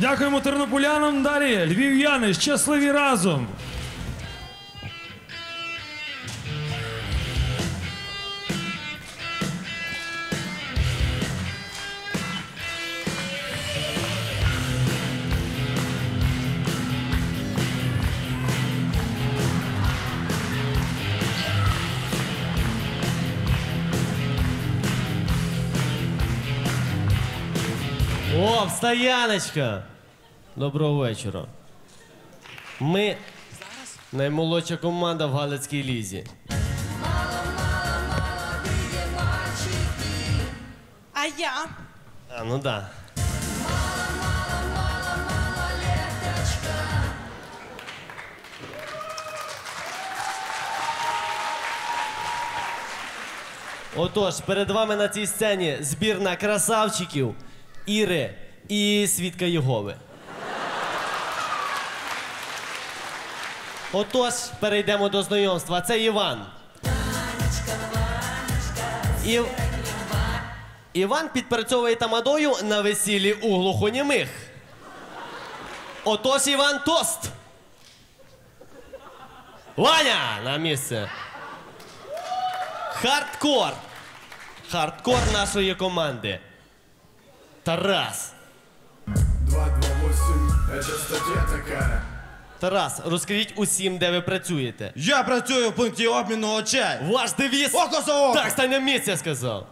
Дякуємо тернополянам. Далі львів'яни щасливі разом. О, встояночка! Доброго вечора. Ми наймолодша команда в Галицькій лізі. А я? А, ну да. Отож, перед вами на цій сцені збірна красавчиків, Іри і Свідка Єгови. Отож, перейдемо до знайомства. Це Іван. Ів... Іван підпрацьовує тамадою на весіллі у глухонімих. Отож Іван Тост. Ваня на місце. Хардкор. Хардкор нашої команди. Тарас. 228, это статья такая. Тарас, розкажіть усім, де ви працюєте. Я працюю в пункті обміну очей. Ваш девіз. Око за око. Так, стань на місце, я сказав.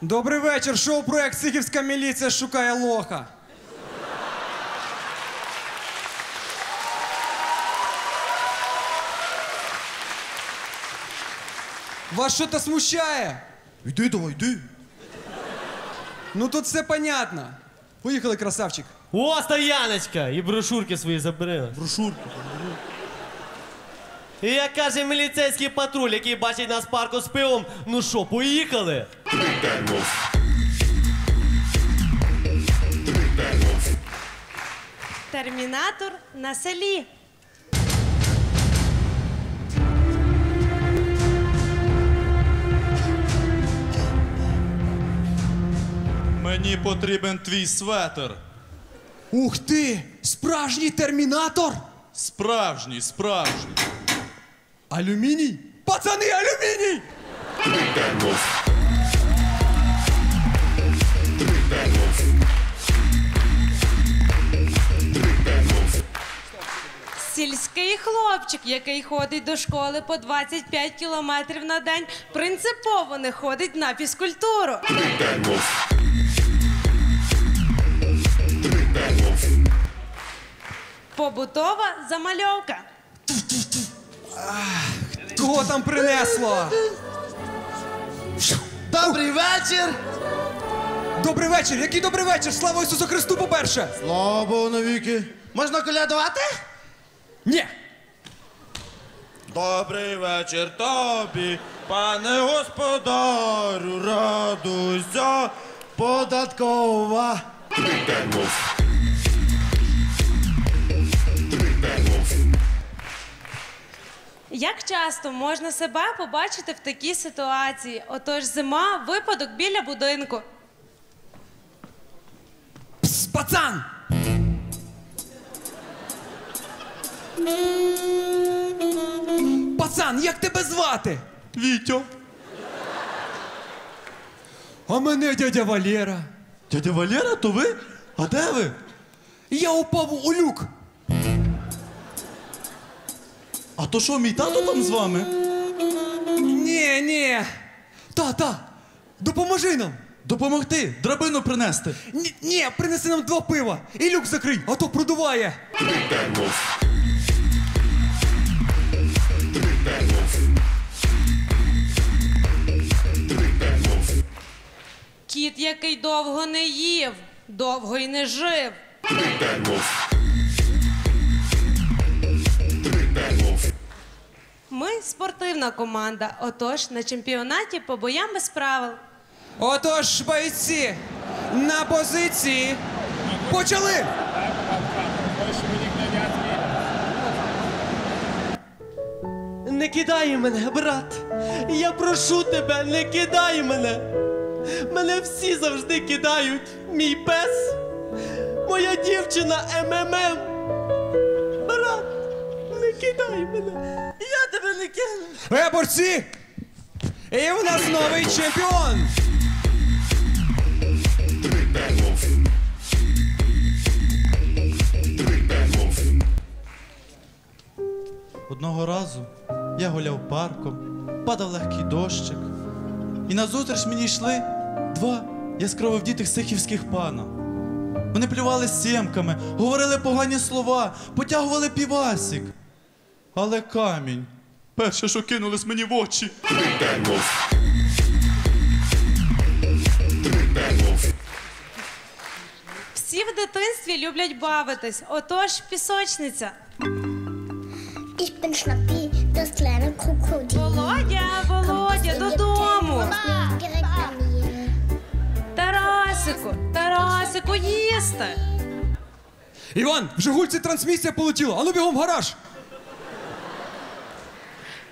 Добрий вечір. Шоу-проект Сихівська міліція шукає лоха. Вас що-то смущає? Йди давай, йди. Ну тут все понятно. Поїхали, красавчик. О, стояночка! І брошурки свої забери. Брошурку. І як каже міліцейський патруль, який бачить нас в парку з пивом, ну що, поїхали? Термінатор на селі. Мені потрібен твій светр. Ух ти! Справжній термінатор! Справжній, справжній. Алюміній? Пацани, алюміній! Сільський хлопчик, який ходить до школи по 25 кілометрів на день, принципово не ходить на фізкультуру. Побутова замальовка. Кого там принесло? Добрий вечір! Добрий вечір! Який добрий вечір? Слава Ісусу Христу, по-перше! Слава Богу навіки. Можна колядувати? Ні! Добрий вечір тобі, пане господарю, радуйся, податкова. Як часто можна себе побачити в такій ситуації? Отож, зима, випадок біля будинку. Пс, пацан! Пацан, як тебе звати? Вітьо. А мене дядя Валера. Дядя Валера, то ви? А де ви? Я упав у люк. А то що, мій тато там з вами? Ні, ні. Та, та. Допоможи нам. Допомогти, драбину принести. Ні, ні, принеси нам два пива і люк закрий, а то продуває. Кіт, який довго не їв, довго й не жив. Ми спортивна команда, отож на чемпіонаті по боям без правил. Отож, бойці, на позиції. Почали! Не кидай мене, брат. Я прошу тебе, не кидай мене. Мене всі завжди кидають. Мій пес, моя дівчина МММ. Брат, не кидай мене. Я. Е, борці! І в нас новий чемпіон! Одного разу я гуляв парком, падав легкий дощик. І назустріч мені йшли два яскраво вдітих сихівських пана. Вони плювали сімками, говорили погані слова, потягували півасік. Але камінь. Перше, що кинулось мені в очі. Всі в дитинстві люблять бавитись. Отож, пісочниця. Ich bin Schnappi, das kleine Krokodil. Володя, Володя, додому. Тарасику, Тарасику, їсти. Іван, в Жигульці трансмісія полетіла, ану бігом в гараж!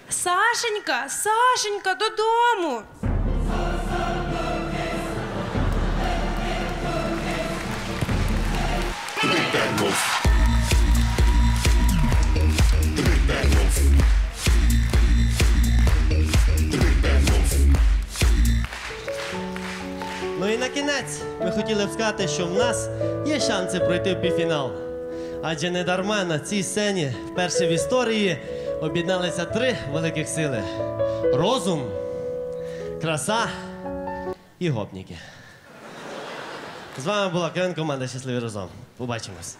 Сашенька, Сашенька, додому. Ну і на кінець ми хотіли б сказати, що в нас є шанси пройти в півфінал. Адже не дарма на цій сцені вперше в історії об'єдналися три великих сили: розум, краса і гопніки. З вами була КВН команда Щасливі разом. Побачимось.